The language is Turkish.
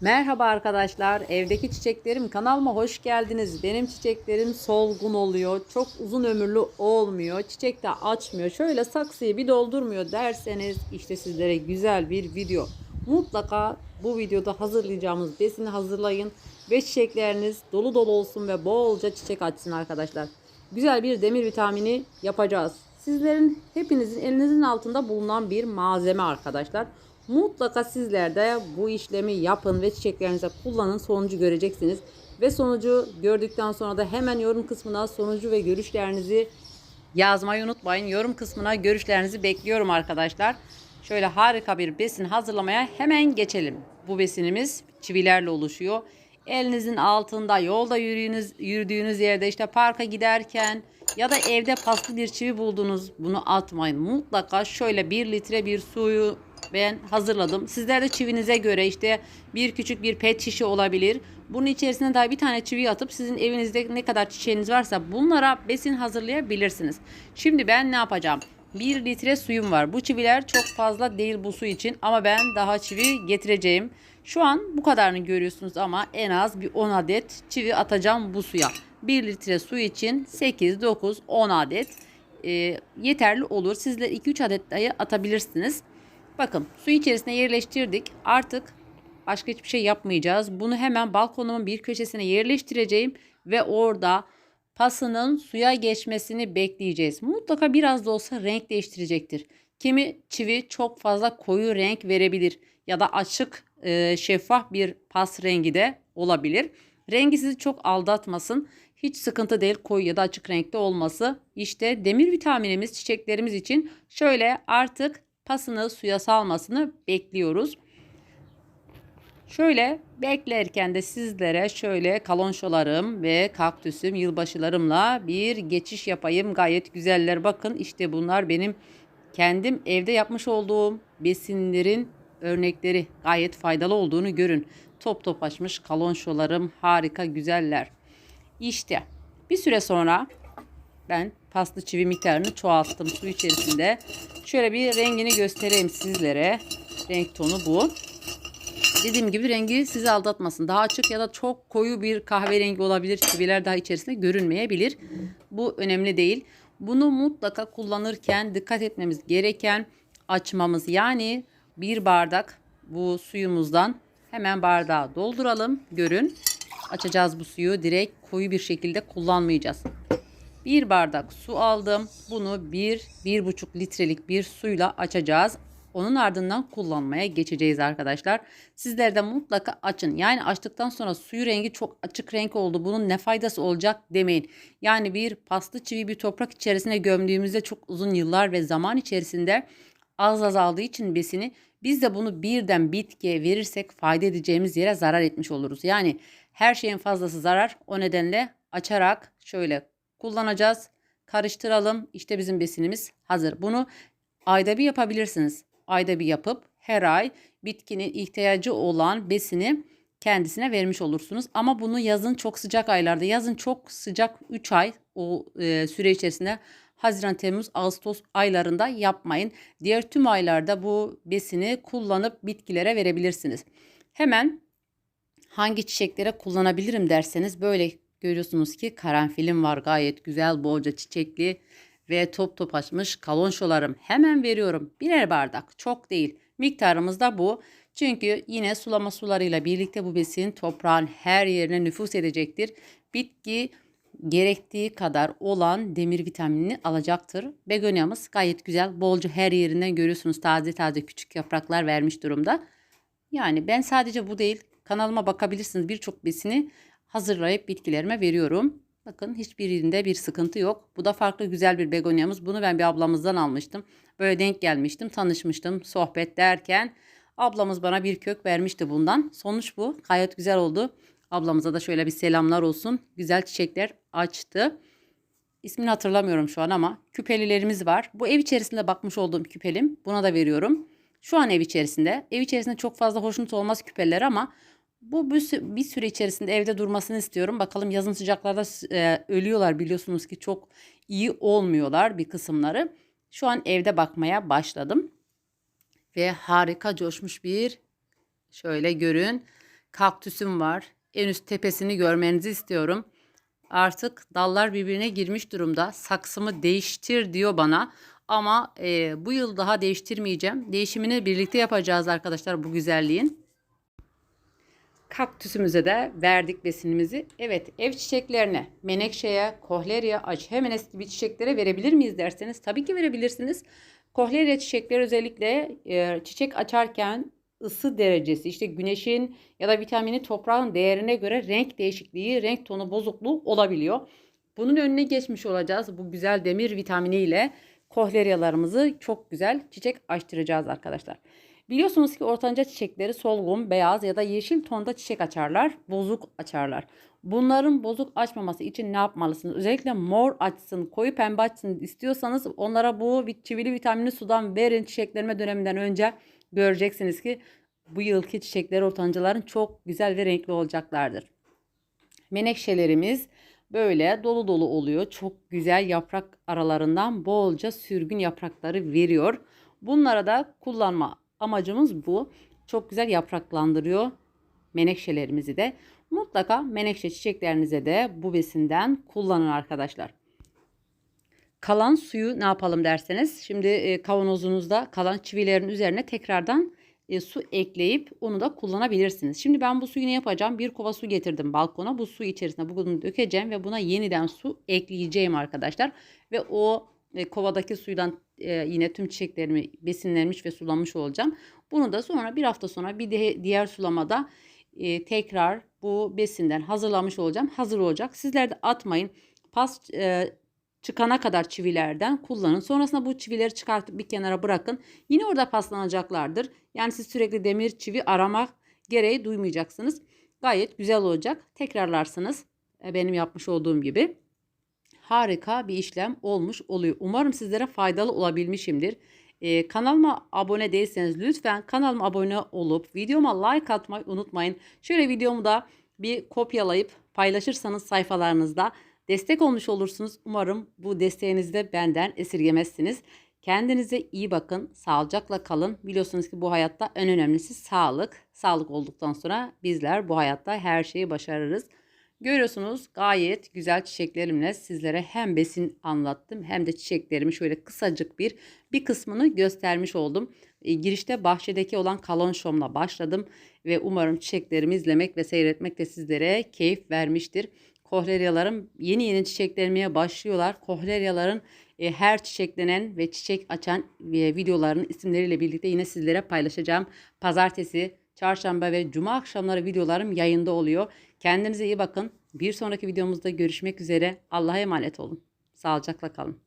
Merhaba arkadaşlar, evdeki çiçeklerim kanalıma hoş geldiniz. Benim çiçeklerim solgun oluyor, çok uzun ömürlü olmuyor, çiçek de açmıyor. Şöyle saksıyı bir doldurmuyor derseniz işte sizlere güzel bir video. Mutlaka bu videoda hazırlayacağımız besini hazırlayın ve çiçekleriniz dolu dolu olsun ve bolca çiçek açsın arkadaşlar. Güzel bir demir vitamini yapacağız. Sizlerin hepinizin elinizin altında bulunan bir malzeme arkadaşlar. Mutlaka sizler de bu işlemi yapın ve çiçeklerinize kullanın. Sonucu göreceksiniz. Ve sonucu gördükten sonra da hemen yorum kısmına sonucu ve görüşlerinizi yazmayı unutmayın. Yorum kısmına görüşlerinizi bekliyorum arkadaşlar. Şöyle harika bir besin hazırlamaya hemen geçelim. Bu besinimiz çivilerle oluşuyor. Elinizin altında yolda yürüdüğünüz, yürüdüğünüz yerde işte parka giderken ya da evde paslı bir çivi buldunuz bunu atmayın. Mutlaka şöyle bir litre bir suyu ben hazırladım. Sizler de çivinize göre işte bir küçük bir pet şişe olabilir. Bunun içerisine daha bir tane çivi atıp sizin evinizde ne kadar çiçeğiniz varsa bunlara besin hazırlayabilirsiniz. Şimdi ben ne yapacağım? 1 litre suyum var. Bu çiviler çok fazla değil bu su için ama ben daha çivi getireceğim. Şu an bu kadarını görüyorsunuz ama en az bir 10 adet çivi atacağım bu suya. 1 litre su için 8, 9, 10 adet e, yeterli olur. Sizler 2-3 adet dahi atabilirsiniz. Bakın su içerisine yerleştirdik. Artık başka hiçbir şey yapmayacağız. Bunu hemen balkonumun bir köşesine yerleştireceğim ve orada pasının suya geçmesini bekleyeceğiz. Mutlaka biraz da olsa renk değiştirecektir. Kimi çivi çok fazla koyu renk verebilir ya da açık e, şeffaf bir pas rengi de olabilir. Rengi sizi çok aldatmasın. Hiç sıkıntı değil koyu ya da açık renkte olması. İşte demir vitaminimiz çiçeklerimiz için şöyle artık pasını suya salmasını bekliyoruz. Şöyle beklerken de sizlere şöyle kalonşolarım ve kaktüsüm yılbaşılarımla bir geçiş yapayım. Gayet güzeller. Bakın işte bunlar benim kendim evde yapmış olduğum besinlerin örnekleri. Gayet faydalı olduğunu görün. Top top açmış kalonşolarım harika güzeller. İşte bir süre sonra ben paslı çivi miktarını çoğalttım su içerisinde. Şöyle bir rengini göstereyim sizlere. Renk tonu bu. Dediğim gibi rengi sizi aldatmasın. Daha açık ya da çok koyu bir kahverengi olabilir. Çiviler daha içerisinde görünmeyebilir. Bu önemli değil. Bunu mutlaka kullanırken dikkat etmemiz gereken açmamız. Yani bir bardak bu suyumuzdan hemen bardağa dolduralım. Görün. Açacağız bu suyu. Direkt koyu bir şekilde kullanmayacağız. Bir bardak su aldım. Bunu bir, bir buçuk litrelik bir suyla açacağız. Onun ardından kullanmaya geçeceğiz arkadaşlar. Sizler de mutlaka açın. Yani açtıktan sonra suyu rengi çok açık renk oldu. Bunun ne faydası olacak demeyin. Yani bir paslı çivi bir toprak içerisine gömdüğümüzde çok uzun yıllar ve zaman içerisinde az azaldığı için besini biz de bunu birden bitkiye verirsek fayda edeceğimiz yere zarar etmiş oluruz. Yani her şeyin fazlası zarar. O nedenle açarak şöyle kullanacağız. Karıştıralım. İşte bizim besinimiz hazır. Bunu ayda bir yapabilirsiniz. Ayda bir yapıp her ay bitkinin ihtiyacı olan besini kendisine vermiş olursunuz. Ama bunu yazın çok sıcak aylarda, yazın çok sıcak 3 ay o e, süre içerisinde Haziran, Temmuz, Ağustos aylarında yapmayın. Diğer tüm aylarda bu besini kullanıp bitkilere verebilirsiniz. Hemen hangi çiçeklere kullanabilirim derseniz böyle görüyorsunuz ki karanfilim var gayet güzel bolca çiçekli ve top top açmış kalonşolarım. Hemen veriyorum birer bardak çok değil miktarımız da bu. Çünkü yine sulama sularıyla birlikte bu besin toprağın her yerine nüfus edecektir. Bitki gerektiği kadar olan demir vitaminini alacaktır. Begonyamız gayet güzel. Bolca her yerinden görüyorsunuz taze taze küçük yapraklar vermiş durumda. Yani ben sadece bu değil kanalıma bakabilirsiniz birçok besini hazırlayıp bitkilerime veriyorum. Bakın hiçbir yerinde bir sıkıntı yok. Bu da farklı güzel bir begonyamız. Bunu ben bir ablamızdan almıştım. Böyle denk gelmiştim, tanışmıştım sohbet derken. Ablamız bana bir kök vermişti bundan. Sonuç bu. Gayet güzel oldu. Ablamıza da şöyle bir selamlar olsun. Güzel çiçekler açtı. İsmini hatırlamıyorum şu an ama küpelilerimiz var. Bu ev içerisinde bakmış olduğum küpelim. Buna da veriyorum. Şu an ev içerisinde. Ev içerisinde çok fazla hoşnut olmaz küpeler ama bu bir süre içerisinde evde durmasını istiyorum. Bakalım yazın sıcaklarda e, ölüyorlar biliyorsunuz ki çok iyi olmuyorlar bir kısımları. Şu an evde bakmaya başladım. Ve harika coşmuş bir şöyle görün kaktüsüm var. En üst tepesini görmenizi istiyorum. Artık dallar birbirine girmiş durumda. Saksımı değiştir diyor bana. Ama e, bu yıl daha değiştirmeyeceğim. Değişimini birlikte yapacağız arkadaşlar bu güzelliğin. Kaktüsümüze de verdik besinimizi. Evet ev çiçeklerine, menekşeye, kohleria, açhemenes gibi çiçeklere verebilir miyiz derseniz tabii ki verebilirsiniz. Kohleria çiçekleri özellikle e, çiçek açarken ısı derecesi işte güneşin ya da vitamini toprağın değerine göre renk değişikliği, renk tonu bozukluğu olabiliyor. Bunun önüne geçmiş olacağız bu güzel demir vitamini ile kohleriyalarımızı çok güzel çiçek açtıracağız arkadaşlar. Biliyorsunuz ki ortanca çiçekleri solgun, beyaz ya da yeşil tonda çiçek açarlar, bozuk açarlar. Bunların bozuk açmaması için ne yapmalısınız? Özellikle mor açsın, koyu pembe açsın istiyorsanız onlara bu çivili vitamini sudan verin çiçeklenme döneminden önce göreceksiniz ki bu yılki çiçekler ortancaların çok güzel ve renkli olacaklardır. Menekşelerimiz böyle dolu dolu oluyor. Çok güzel yaprak aralarından bolca sürgün yaprakları veriyor. Bunlara da kullanma amacımız bu. Çok güzel yapraklandırıyor menekşelerimizi de. Mutlaka menekşe çiçeklerinize de bu besinden kullanın arkadaşlar. Kalan suyu ne yapalım derseniz şimdi e, kavanozunuzda kalan çivilerin üzerine tekrardan e, su ekleyip onu da kullanabilirsiniz. Şimdi ben bu suyu ne yapacağım? Bir kova su getirdim balkona. Bu su içerisine bunu dökeceğim ve buna yeniden su ekleyeceğim arkadaşlar. Ve o e, kovadaki suydan e, yine tüm çiçeklerimi besinlenmiş ve sulamış olacağım. Bunu da sonra bir hafta sonra bir de diğer sulamada e, tekrar bu besinden hazırlamış olacağım. Hazır olacak. Sizler de atmayın. Pas e, çıkana kadar çivilerden kullanın. Sonrasında bu çivileri çıkartıp bir kenara bırakın. Yine orada paslanacaklardır. Yani siz sürekli demir çivi aramak gereği duymayacaksınız. Gayet güzel olacak. Tekrarlarsınız. E, benim yapmış olduğum gibi. Harika bir işlem olmuş oluyor. Umarım sizlere faydalı olabilmişimdir. Ee, kanalıma abone değilseniz lütfen kanalıma abone olup videoma like atmayı unutmayın. Şöyle videomu da bir kopyalayıp paylaşırsanız sayfalarınızda destek olmuş olursunuz. Umarım bu desteğinizi de benden esirgemezsiniz. Kendinize iyi bakın, sağlıcakla kalın. Biliyorsunuz ki bu hayatta en önemlisi sağlık. Sağlık olduktan sonra bizler bu hayatta her şeyi başarırız. Görüyorsunuz gayet güzel çiçeklerimle sizlere hem besin anlattım hem de çiçeklerimi şöyle kısacık bir bir kısmını göstermiş oldum. E, girişte bahçedeki olan kalonşomla başladım ve umarım çiçeklerimi izlemek ve seyretmek de sizlere keyif vermiştir. Kohleryalarım yeni yeni çiçeklenmeye başlıyorlar. Kohleryaların e, her çiçeklenen ve çiçek açan e, videolarının isimleriyle birlikte yine sizlere paylaşacağım. Pazartesi, çarşamba ve cuma akşamları videolarım yayında oluyor. Kendinize iyi bakın. Bir sonraki videomuzda görüşmek üzere. Allah'a emanet olun. Sağlıcakla kalın.